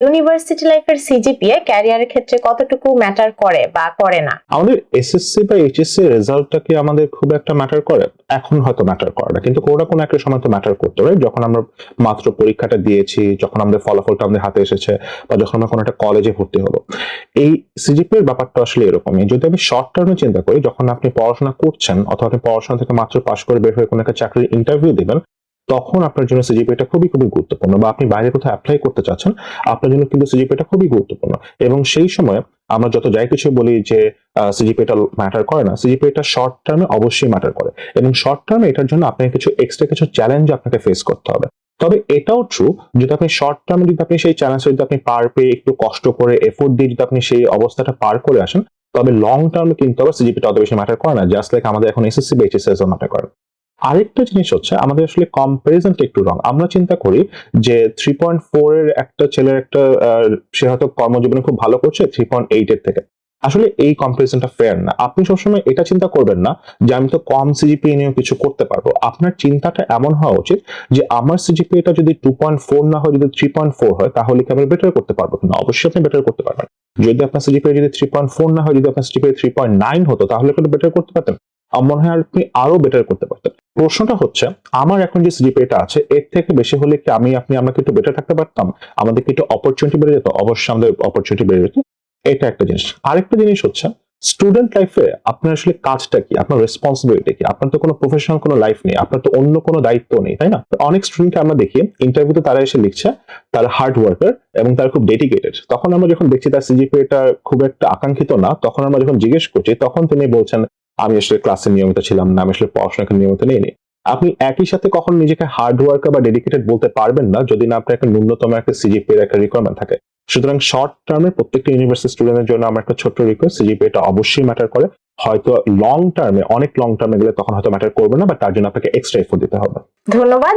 University লাইফের CGPA ক্যারিয়ারের ক্ষেত্রে কতটুকু ম্যাটার করে বা করে না? আমাদের এসএসসি বা এইচএসসি রেজাল্টটা কি আমাদের খুব একটা ম্যাটার করে? এখন হয়তো ম্যাটার করে না, কিন্তু কোনো কোনো একটা সময় তো ম্যাটার করতে পারে যখন আমরা মাত্র পরীক্ষাটা দিয়েছি, যখন আমাদের ফলাফলটা আমাদের হাতে এসেছে, বা যখন আমরা কোনো একটা কলেজে ভর্তি হব। এই সিজিপি এর ব্যাপারটা আসলে এরকমই। যদি আমি শর্ট টার্মে চিন্তা করি, যখন আপনি পড়াশোনা করছেন, অথবা আপনি পড়াশোনা থেকে মাত্র পাশ করে বের হয়ে কোনো একটা চাকরির ইন্টারভিউ দিবেন তখন আপনার জন্য সিজিপিটা খুবই খুবই গুরুত্বপূর্ণ বা আপনি বাইরে কোথাও অ্যাপ্লাই করতে চাচ্ছেন, আপনার জন্য কিন্তু সিজিপিটা খুবই গুরুত্বপূর্ণ। এবং সেই সময় আমরা যত যাই কিছু বলি যে সিজিপিটা ম্যাটার করে না সিজিপিটা শর্ট টার্মে অবশ্যই ম্যাটার করে। এবং শর্ট টার্মে এটার জন্য আপনাকে কিছু এক্সট্রা কিছু চ্যালেঞ্জ আপনাকে ফেস করতে হবে। তবে এটাও ট্রু যদি আপনি শর্ট টার্মে যদি আপনি সেই চ্যালেঞ্জ যদি আপনি পার পেয়ে একটু কষ্ট করে এফোর্ট দিয়ে যদি আপনি সেই অবস্থাটা পার করে আসেন, তবে লং টার্মে কিন্তু আবার সিজিপিটা অত বেশি ম্যাটার করে না জাস্ট লাইক আমাদের এখন এসএসসি বা এইচএসসি ম্যাটার করে। আরেকটা জিনিস হচ্ছে, আমাদের আসলে কম্পারিজনটা একটু রং আমরা চিন্তা করি যে থ্রি পয়েন্ট ফোর এর একটা ছেলের একটা সে হয়তো কর্মজীবনে খুব ভালো করছে থ্রি পয়েন্ট এইট এর থেকে। আসলে এই কম্পারিজনটা ফেয়ার না। আপনি সবসময় এটা চিন্তা করবেন না যে আমি তো কম সিজিপি নিয়েও কিছু করতে পারব। আপনার চিন্তাটা এমন হওয়া উচিত যে আমার সিজিপি এটা যদি টু পয়েন্ট ফোর না হয়, যদি থ্রি পয়েন্ট ফোর হয়, তাহলে কি আমি বেটার করতে পারব না অবশ্যই আপনি বেটার করতে পারবেন। যদি আপনার সিজিপি যদি থ্রি পয়েন্ট ফোর না হয়, যদি আপনার সিজিপি থ্রি পয়েন্ট নাইন হতো, তাহলে কিন্তু বেটার করতে পারতেন? আমার মনে হয় আপনি আরও বেটার করতে পারতেন। প্রশ্নটা হচ্ছে, আমার এখন যে সিজিপিটা আছে, এর থেকে বেশি হলে কি আমি, আপনি আমাকে একটু বেটার থাকতে পারতাম? আমাদের কি একটু অপরচুনিটি বেড়ে যেত? অবশ্যই আমাদের অপরচুনিটি বেড়ে যেত। এটা একটা জিনিস। আরেকটা জিনিস হচ্ছে স্টুডেন্ট লাইফে আপনার আসলে কাজটা কি? আপনার রেসপন্সিবিলিটি কি? আপনার তো কোনো প্রফেশনাল কোনো লাইফ নেই, আপনার তো অন্য কোনো দায়িত্ব নেই, তাই না? অনেক স্টুডেন্টকে আমরা দেখি ইন্টারভিউতে তারা এসে লিখছে, তারা হার্ড ওয়ার্কার এবং তারা খুব ডেডিকেটেড তখন আমরা যখন দেখছি তার সিজিপি এটা খুব একটা আকাঙ্ক্ষিত না, তখন আমরা যখন জিজ্ঞেস করছি, তখন তিনি বলছেন আমি আসলে ক্লাসে নিয়মিত ছিলাম না, আমি আসলে পড়াশোনাকে নিয়মিত নেইনি। আপনি একই সাথে কখনো নিজেকে হার্ড ওয়ার্কার বা ডেডিকেটেড বলতে পারবেন না, যদি না আপনার একটা ন্যূনতম একটা সিজিপি এর একটা রিকোয়ারমেন্ট থাকে। সুতরাং শর্ট টার্মে প্রত্যেকটা ইউনিভার্সিটি স্টুডেন্টের জন্য আমার একটা ছোট্ট রিকোয়েস্ট সিজিপি এটা অবশ্যই ম্যাটার করে। হয়তো লং টার্মে অনেক লং টার্মে গেলে তখন হয়তো ম্যাটার করবে না বা তার জন্য আপনাকে এক্সট্রা এফোর্ট দিতে হবে। ধন্যবাদ।